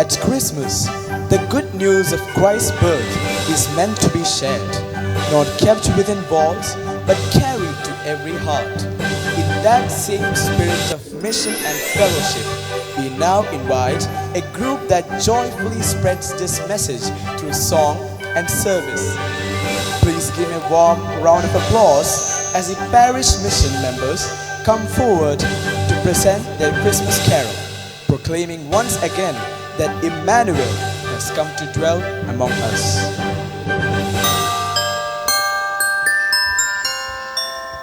At Christmas, the good news of Christ's birth is meant to be shared, not kept within walls, but carried to every heart. In that same spirit of mission and fellowship, we now invite a group that joyfully spreads this message through song and service. Please give a warm round of applause as the parish mission members come forward to present their Christmas carol, proclaiming once again that Emmanuel has come to dwell among us.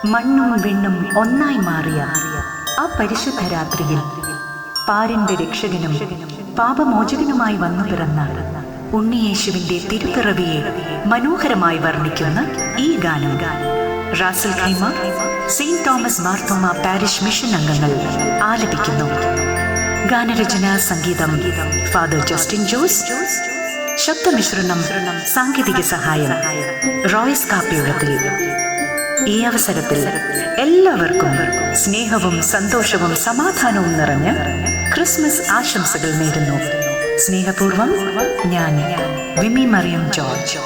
മണ്ണും വെണ്ണും ഒന്നായി മാറിയ ആ പരിശുദ്ധ രാത്രിയിൽ പാരിന്റെ രക്ഷകനും പാപമോചകനുമായി വന്നു പിറന്ന ഉണ്ണിയേശുവിന്റെ തിരുപ്പിറവിയെ മനോഹരമായി വർണിക്കുന്ന ഈ ഗാനം Ras al Khaimah saint Thomas Marthoma parish mission അംഗങ്ങൾ ആലപിക്കുന്നു ഗാനരചന സംഗീതം. ഫാദർ ജസ്റ്റിൻ ജോസ്. ശബ്ദമിശ്രണം സാങ്കേതിക സഹായം. റോയ്സ് കാപ്പിയുടത്തിൽ. ഈ അവസരത്തിൽ എല്ലാവർക്കും സ്നേഹവും സന്തോഷവും സമാധാനവും നിറഞ്ഞ ക്രിസ്മസ് ആശംസകൾ നേരുന്നു. സ്നേഹപൂർവം ഞാൻ വിമി മറിയം ജോർജ്.